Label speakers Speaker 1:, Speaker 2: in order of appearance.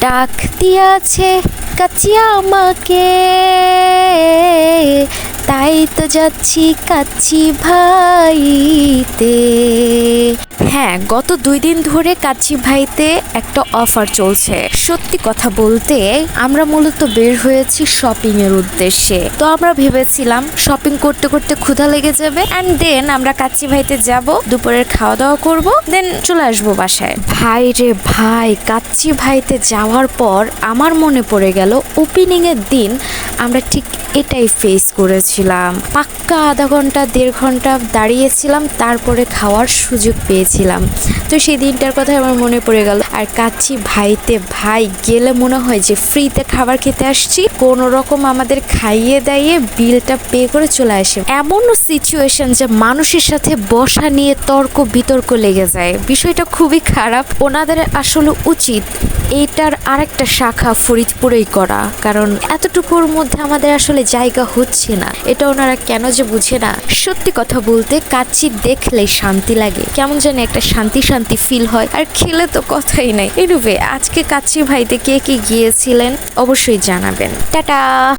Speaker 1: ডাক দিয়াছে কাচিয়া আমাকে। তাই তো যাচ্ছি কাছি ভাইতে। হ্যাঁ গত দুই দিন ধরে কাচ্চি ভাইতে একটা অফার চলছে। সত্যি কথা বলতে, আমরা মূলত বের হয়েছি শপিং এর উদ্দেশ্যে। তো আমরা ভেবেছিলাম শপিং করতে করতে ক্ষুধা লেগে যাবে অ্যান্ড দেন আমরা কাচ্চি ভাইতে যাব, দুপুরের খাওয়া দাওয়া করব দেন চলে আসব বাসায়। ভাই রে ভাই, কাচ্চি ভাইতে যাওয়ার পর আমার মনে পড়ে গেল ওপেনিং এর দিন আমরা ঠিক এটাই ফেস করেছিলাম। পাক্কা আধা ঘণ্টা, দেড় ঘণ্টা দাঁড়িয়েছিলাম, তারপরে খাওয়ার সুযোগ পেয়েছিলাম তো সেই দিনটার কথা আমার মনে পড়ে গেল। আর কাচ্ছি ভাইতে ভাই গেলে মনে হয় যে ফ্রিতে খাবার খেতে আসছি কোনো রকম আমাদের খাইয়ে দাইয়ে বিলটা পে করে চলে আসে। এমন সিচুয়েশন যে মানুষের সাথে বসা নিয়ে তর্ক বিতর্ক লেগে যায়। বিষয়টা খুবই খারাপ। ওনাদের আসলে উচিত এইটার আরেকটা শাখা ফরিদপুরেই করা, কারণ এতটুকুর মধ্যে আমাদের আসলে জায়গা হচ্ছে না। এটা ওনারা কেন যে বুঝে না? সত্যি কথা বলতে কাচ্চি দেখলে শান্তি লাগে। কেমন জানি একটা শান্তি শান্তি ফিল হয়, আর খেলে তো কথাই নাই। এরূপে আজকে কাচ্চি ভাইতে কে কে গিয়েছিলেন, অবশ্যই জানাবেন। টাটা!